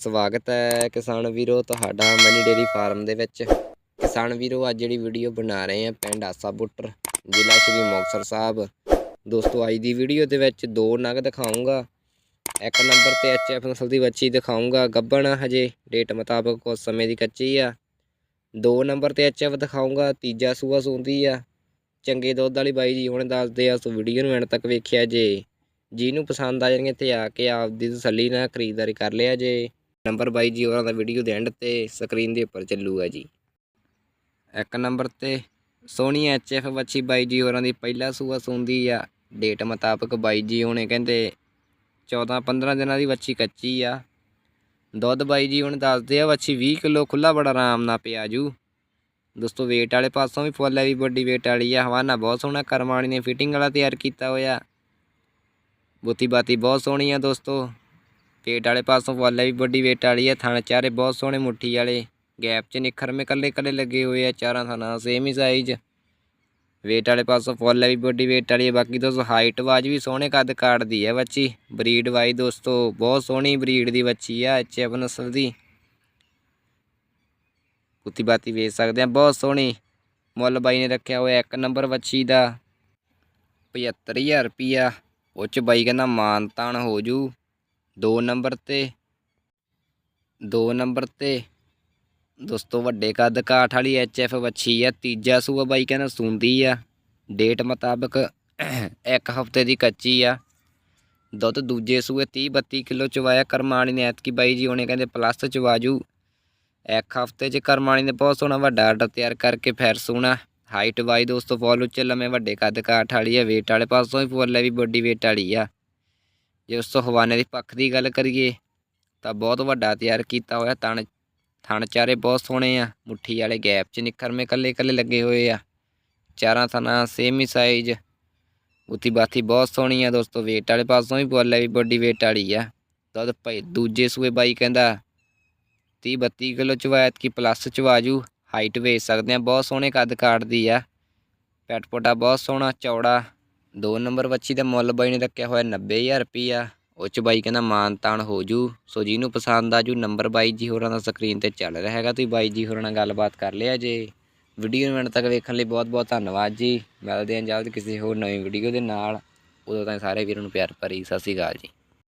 ਸਵਾਗਤ ਹੈ ਕਿਸਾਨ ਵੀਰੋ ਤੁਹਾਡਾ ਮਨੀ ਡੇਰੀ ਫਾਰਮ ਦੇ ਵਿੱਚ। ਕਿਸਾਨ ਵੀਰੋ, ਅੱਜ ਜਿਹੜੀ ਵੀਡੀਓ ਬਣਾ ਰਹੇ ਆ ਪਿੰਡ ਆਸਾ ਬੁੱਟਰ, ਜ਼ਿਲ੍ਹਾ ਸ਼੍ਰੀ ਮੁਕਤਸਰ ਸਾਹਿਬ। ਦੋਸਤੋ, ਅੱਜ ਦੀ ਵੀਡੀਓ ਦੇ ਵਿੱਚ ਦੋ ਨਗ ਦਿਖਾਉਂਗਾ ਇੱਕ ਨੰਬਰ ਤੇ ਐਚਐਫ ਨਸਲ ਦੀ ਬੱਚੀ ਦਿਖਾਉਂਗਾ ਗੱਬਣ ਹਜੇ ਡੇਟ ਮੁਤਾਬਕ ਕੁਝ ਸਮੇਂ ਦੀ ਕੱਚੀ ਆ। ਦੋ ਨੰਬਰ ਤੇ ਐਚਐਫ ਦਿਖਾਉਂਗਾ ਤੀਜਾ ਸੂਆ ਸੂੰਦੀ ਆ। ਚੰਗੇ ਦੁੱਧ ਵਾਲੀ ਬਾਈ ਜੀ ਹੁਣ ਦੱਸਦੇ ਆ ਸੋ ਵੀਡੀਓ ਨੂੰ ਐਂਡ ਤੱਕ ਵੇਖਿਆ ਜੇ। ਜਿਹਨੂੰ ਪਸੰਦ ਆ ਜਾਣਗੇ ਤੇ ਆ ਕੇ ਆਪਦੀ ਤਸੱਲੀ ਨਾਲ ਖਰੀਦਦਾਰੀ ਕਰ ਲਿਆ ਜੇ। ਨੰਬਰ ਬਾਈ ਜੀ ਹੋਰਾਂ ਦਾ ਵੀਡੀਓ ਦੇ ਐਂਡ ਤੇ ਸਕਰੀਨ ਦੇ ਉੱਪਰ ਚੱਲੂਗਾ ਜੀ। ਇੱਕ ਨੰਬਰ ਤੇ ਸੋਹਣੀ ਐਚਐਫ ਵੱਛੀ ਬਾਈ ਜੀ ਹੋਰਾਂ ਦੀ ਪਹਿਲਾ ਸੂਆ ਸੁੰਦੀ ਆ। ਡੇਟ ਮੁਤਾਬਕ ਬਾਈ ਜੀ ਹੁਣੇ ਕਹਿੰਦੇ 14 15 ਦਿਨਾਂ ਦੀ ਵੱਛੀ ਕੱਚੀ ਆ। ਦੁੱਧ ਬਾਈ ਜੀ ਹੁਣ ਦੱਸਦੇ ਆ, ਵੱਛੀ 20 ਕਿਲੋ ਖੁੱਲਾ ਬੜਾ ਆਰਾਮ ਨਾਲ ਪਿਆ ਜੂ। ਦੋਸਤੋ ਵੇਟ ਵਾਲੇ ਪਾਸੋਂ ਵੀ ਫੁੱਲ ਹੈ ਵੀ, ਵੱਡੀ ਵੇਟ ਵਾਲੀ ਆ। ਹਵਾਨਾ ਬਹੁਤ ਸੋਹਣਾ ਕਰਮਾਣੀ ਨੇ ਫਿਟਿੰਗ ਵਾਲਾ ਤਿਆਰ ਕੀਤਾ ਹੋਇਆ। ਬੁੱਤੀ ਬਾਤੀ ਬਹੁਤ ਸੋਹਣੀ ਆ ਦੋਸਤੋ। ਵੇਟ ਵਾਲੇ ਪਾਸੋਂ ਫੁੱਲ ਹੈ ਵੀ ਵੱਡੀ ਵੇਟ ਵਾਲੀ ਹੈ ਥਣ ਚਾਰੇ ਬਹੁਤ ਸੋਹਣੇ ਮੁੱਠੀ ਵਾਲੇ ਗੈਪ 'ਚ ਨਿਖਰਮੇ ਕੱਲੇ ਕੱਲੇ ਲੱਗੇ ਹੋਏ ਆ, ਚਾਰਾਂ ਥਾਂ ਸੇਮ ਹੀ ਸਾਈਜ਼ ਵੇਟ ਵਾਲੇ ਪਾਸੋਂ ਫੁੱਲ ਹੈ ਵੀ ਵੱਡੀ ਵੇਟ ਵਾਲੀ ਹੈ ਬਾਕੀ ਦੋਸਤੋ ਹਾਈਟ ਵਾਜ ਵੀ ਸੋਹਣੇ ਕੱਦ ਕਾਟਦੀ ਹੈ ਬੱਚੀ। ਬਰੀਡ ਵਾਈ ਦੋਸਤੋ ਬਹੁਤ ਸੋਹਣੀ ਬਰੀਡ ਦੀ ਬੱਚੀ ਆ ਐਚਐਫ ਨਸਲ ਦੀ ਕੁੱਤੀ ਬਾਤੀ ਵੇਚ ਸਕਦੇ ਆ, ਬਹੁਤ ਸੋਹਣੀ। ਮੁੱਲ ਬਾਈ ਨੇ ਰੱਖਿਆ ਹੋਇਆ ਇੱਕ ਨੰਬਰ ਵੱਛੀ ਦਾ 75000 ਰੁਪਿਆ ਉਹ ਚ ਬਾਈ ਕਹਿੰਦਾ ਮਾਨ ਤਾਨ ਹੋ ਜੂ। ਦੋ ਨੰਬਰ ਤੇ, ਦੋ ਨੰਬਰ ਤੇ। ਦੋਸਤੋ, ਵੱਡੇ ਕੱਦ ਕਾਠ ਵਾਲੀ ਐਫ ਵੱਛੀ ਆ, ਤੀਜਾ ਸੂਆ ਬਾਈ ਕਹਿੰਦਾ ਸੁੰਦੀ ਆ। ਡੇਟ ਮੁਤਾਬਕ ਇੱਕ ਹਫ਼ਤੇ ਦੀ ਕੱਚੀ ਆ। ਦੁੱਧ ਦੂਜੇ ਸੂਏ 30 32 ਕਿਲੋ ਚਵਾਇਆ ਕਰਮਾਣੀ ਨੇ, ਐਤਕੀ ਬਾਈ ਜੀ ਉਹਨੇ ਕਹਿੰਦੇ ਪਲੱਸ ਚਵਾਜੂ। ਇੱਕ ਹਫ਼ਤੇ 'ਚ ਕਰਮਾਣੀ ਨੇ ਬਹੁਤ ਸੋਹਣਾ ਵੱਡਾ ਆਰਡਰ ਤਿਆਰ ਕਰਕੇ ਫਿਰ ਸੋਹਣਾ ਹਾਈਟ ਵਾਈ ਦੋਸਤੋ ਫੁੱਲ ਉੱਚੇ ਲੰਮੇ ਵੱਡੇ ਕੱਦ ਕਾਠ ਵਾਲੀ ਆ ਵੇਟ ਵਾਲੇ ਪਾਸੋਂ ਹੀ ਫੁੱਲ ਹੈ ਵੀ ਵੱਡੀ ਵੇਟ ਵਾਲੀ ਆ। ਜੇ ਉਸ ਤੋਂ ਹਵਾਨੇ ਦੀ ਪੱਖ ਦੀ ਗੱਲ ਕਰੀਏ, ਤਾਂ ਬਹੁਤ ਵੱਡਾ ਤਿਆਰ ਕੀਤਾ ਹੋਇਆ ਤਣ, ਥਣ ਚਾਰੇ ਬਹੁਤ ਸੋਹਣੇ ਆ, ਮੁੱਠੀ ਵਾਲੇ ਗੈਪ 'ਚ ਨਿਖਰਮੇ ਕੱਲੇ ਕੱਲੇ ਲੱਗੇ ਹੋਏ ਆ। ਚਾਰਾਂ ਥਣਾ ਸੇਮ ਹੀ ਸਾਈਜ਼ ਉਤੀ ਬਾਤੀ ਬਹੁਤ ਸੋਹਣੀ ਆ ਦੋਸਤੋ ਵੇਟ ਵਾਲੇ ਪਾਸੋਂ ਵੀ ਫੁੱਲ ਹੈ ਵੀ ਵੱਡੀ ਵੇਟ ਵਾਲੀ ਆ। ਦੁੱਧ ਭਾਈ ਦੂਜੇ ਸੂਏ ਬਾਈ ਕਹਿੰਦਾ 30 32 ਕਿਲੋ ਚਵਾਇਤ ਕੀ ਪਲੱਸ ਚਵਾਜੂ ਹਾਈਟ ਵੇਚ ਸਕਦੇ ਆ, ਬਹੁਤ ਸੋਹਣੇ ਕੱਦ ਕਾਟਦੀ ਆ। ਪੈਟ ਪੋਟਾ ਬਹੁਤ ਸੋਹਣਾ, ਚੌੜਾ ਦੋ ਨੰਬਰ ਵੱਛੀ ਦਾ ਮੁੱਲ ਬਾਈ ਨੇ ਰੱਖਿਆ ਹੋਇਆ 90000 ਰੁਪਈਆ। ਉਹ ਚ ਬਾਈ ਕਹਿੰਦਾ ਮਾਨ ਤਾਨ ਹੋ ਜੂ। ਸੋ ਜਿਹਨੂੰ ਪਸੰਦ ਆ ਜੂ, ਨੰਬਰ ਬਾਈ ਜੀ ਹੋਰਾਂ ਦਾ ਸਕਰੀਨ ਤੇ ਚੱਲ ਰਿਹਾ ਹੈਗਾ। ਤੁਸੀਂ ਬਾਈ ਜੀ ਹੋਰਾਂ ਨਾਲ ਗੱਲਬਾਤ ਕਰ ਲਿਆ ਜੇ। ਵੀਡੀਓ ਨੂੰ ਐਂਡ ਤੱਕ ਵੇਖਣ ਲਈ ਬਹੁਤ ਬਹੁਤ ਧੰਨਵਾਦ ਜੀ। ਮਿਲਦੇ ਹਾਂ ਜਲਦ ਕਿਸੇ ਹੋਰ ਨਵੀਂ ਵੀਡੀਓ ਦੇ ਨਾਲ। ਉਦੋਂ ਤਾਈਂ ਸਾਰੇ ਵੀਰਾਂ ਨੂੰ ਪਿਆਰ ਭਰੀ ਸਤਿ ਸ਼੍ਰੀ ਅਕਾਲ ਜੀ।